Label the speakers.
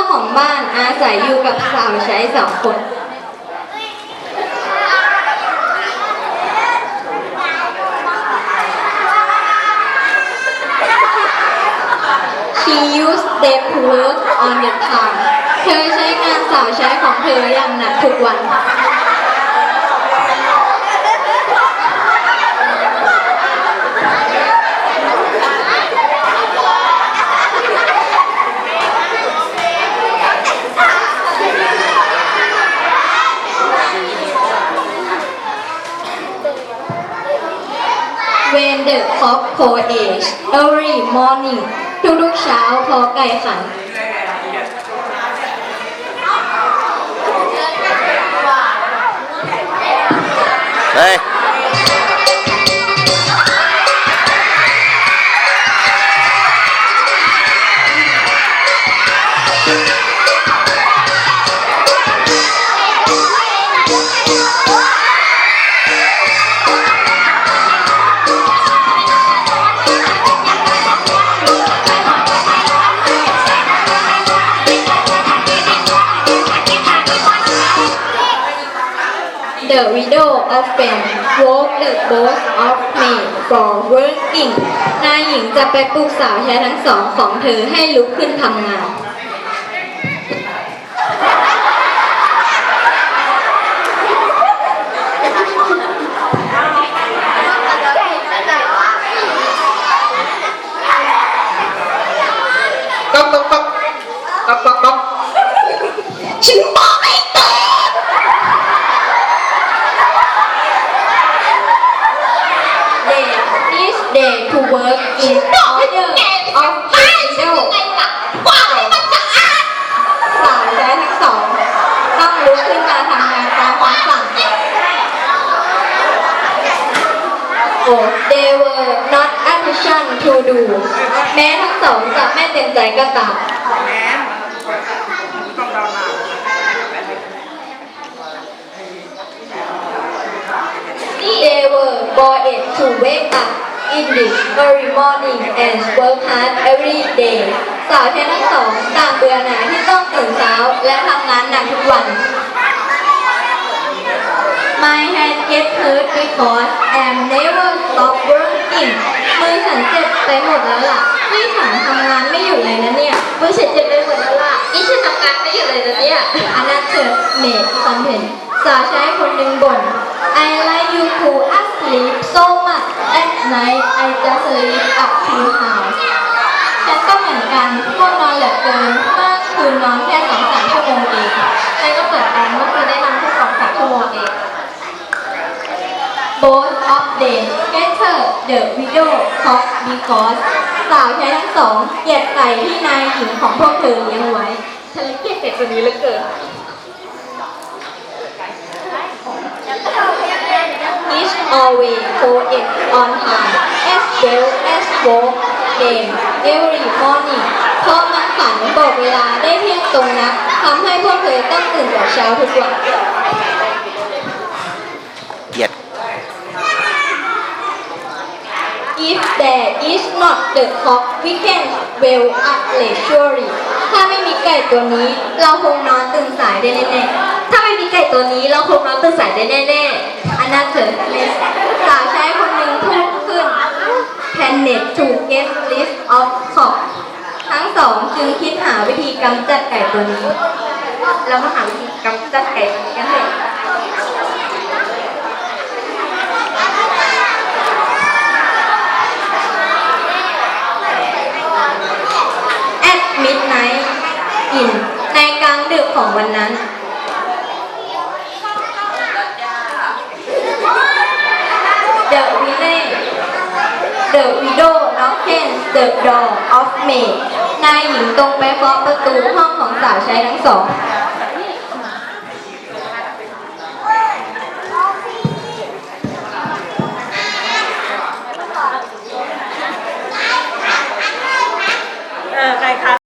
Speaker 1: าของบ้านอาศัยอยู่กับสาวใช้สองคน She used them to work on the farm เธอใช้งานสาวใช้ของเธออย่างหนักทุกวัน When the cock crows every morning ทุกๆเช้าพอไก่ขัน
Speaker 2: เฮ้ย
Speaker 1: The widow often woke the both of me for working นายหญิงจะไปปลุกสาวใช้ทั้งสองของเธอให้ลุกขึ้นทำงาน
Speaker 3: ก๊อกก๊อกก๊อกก๊อกก๊อกก๊อก
Speaker 1: ฉันบอกให้ตื่น They each day to work in order of the widow สาวใช้ทั้งสองต้องลุกขึ้นมาทำงานตามคำสั่ง Oh, they were not attention to do แม้ทั้งสองจะไม่เต็มใจก็ตาม They were bored to wake up in the early morning and work hard every day สาวแค่ทั้งสองต่างเบื่อหน่ายที่ต้องตื่นเช้าและทำงานหนักทุกวัน My hand get hurt because I'm never stop working มือฉันเจ็บไปหมดแล้วล่ะนี่ฉันทำงานไม่หยุดเลยนะเนี่ยมือฉันเจ็บไปหมดแล้วล่ะนี่ฉันทำงานไม่หยุดเลยนะเนี่ยอันนั้นเธอเมดคอมเพนสาวใช้คนหนึ่งบ่น I like you too. Sleep so much at night I just sleep up to house ฉันก็เหมือนกันพวกนอนเหลือเกินเมื่อคืนนอนแค่สองสามชั่วโมงเองฉันก็เหมือนกันเมื่อคืนได้นอนแค่สองสามชั่วโมงเอง Both of them enter the widow cock because สาวใช้ทั้งสองเกลียดไก่ที่นายหญิงของพวกเธอเลี้ยงไว้ฉันเลยเกลียดไก่ตัวนี้เหลือเกิน always go it on time as well as walk them every morning เพราะมันฝันบอกเวลาได้เที่ยงตรงนะทำให้พวกเธอต้องตื่นแต่เช้าทุกวัน
Speaker 2: เกลียด
Speaker 1: If there is not the cock we can well up leisurely ถ้าไม่มีไก่ตัวนี้ เราคงนอนตื่นสายได้แน่ๆถ้าไม่มีไก่ตัวนี้เราคงนอนตื่นสายได้แน่ๆ อันนั้นเถิดเลสสาวใช้คนหนึ่งพูดขึ้น Panic to get rid of cock ทั้งสองจึงคิดหาวิธีกำจัดไก่ตัวนี้ เรามาหาวิธีกำจัดไก่ตัวนี้กันเถอะ at midnight in ในกลางดึกของวันนั้น The widow The widow knocked the door of maid นายหญิงตรงไปเคาะประตูห้องของสาวใช้ทั้งสอง